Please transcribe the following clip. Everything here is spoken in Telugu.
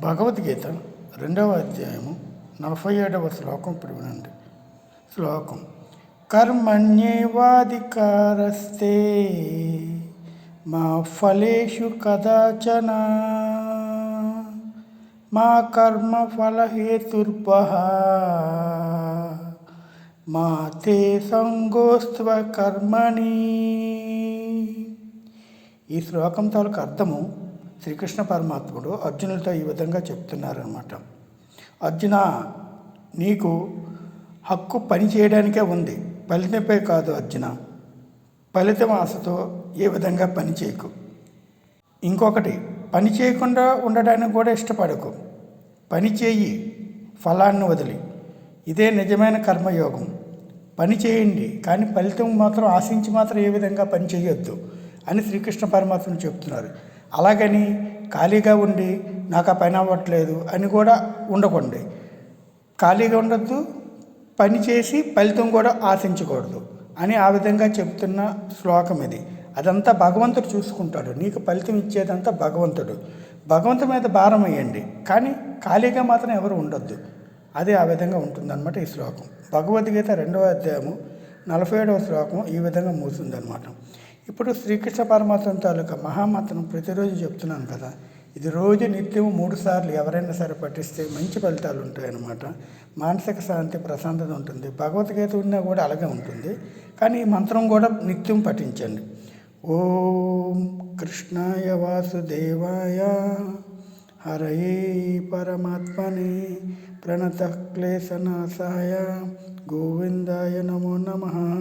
భగవద్గీత రెండవ అధ్యాయము నలభై ఏడవ శ్లోకం ఇప్పుడు వినండి శ్లోకం కర్మణ్యేవాధికారస్తే మా ఫలేషు కదాచన మా కర్మ ఫలహేతుర్భ మా తే సంగోస్త్వ కర్మణి. ఈ శ్లోకం తాలూకు అర్థము శ్రీకృష్ణ పరమాత్ముడు అర్జునులతో ఈ విధంగా చెప్తున్నారనమాట అర్జున నీకు హక్కు పని చేయడానికే ఉంది. ఫలితంపై కాదు అర్జున. ఫలితం ఆశతో ఏ విధంగా పని చేయకు. ఇంకొకటి పని చేయకుండా ఉండడానికి కూడా ఇష్టపడకు. పని చేయి ఫలాన్ని వదిలి. ఇదే నిజమైన కర్మయోగం. పని చేయండి కానీ ఫలితం మాత్రం ఆశించి మాత్రం ఏ విధంగా పని చేయొద్దు అని శ్రీకృష్ణ పరమాత్మను చెప్తున్నారు. అలాగని ఖాళీగా ఉండి నాకు ఆ పని అవ్వట్లేదు అని కూడా ఉండకండి. ఖాళీగా ఉండొద్దు పని చేసి ఫలితం కూడా ఆశించకూడదు అని ఆ విధంగా చెప్తున్న శ్లోకం ఇది. అదంతా భగవంతుడు చూసుకుంటాడు. నీకు ఫలితం ఇచ్చేదంతా భగవంతుడు. భగవంతు మీద భారం అయ్యండి కానీ ఖాళీగా మాత్రం ఎవరు ఉండొద్దు. అదే ఆ విధంగా ఉంటుందన్నమాట ఈ శ్లోకం. భగవద్గీత రెండవ అధ్యాయము నలభై ఏడవ శ్లోకం ఈ విధంగా మూసిందనమాట ఇప్పుడు శ్రీకృష్ణ పరమాత్మ తాలూకా మహామంత్రం ప్రతిరోజు చెప్తున్నాను కదా. ఇది రోజు నిత్యం మూడు సార్లు ఎవరైనా సరే పఠిస్తే మంచి ఫలితాలు ఉంటాయన్నమాట. మానసిక శాంతి ప్రశాంతత ఉంటుంది. భగవద్గీత ఉన్నా కూడా అలాగే ఉంటుంది. కానీ ఈ మంత్రం కూడా నిత్యం పఠించండి. ఓం కృష్ణాయ వాసుదేవాయ హరయే పరమాత్మని ప్రణత క్లేశనాశాయ గోవిందాయ నమో నమః.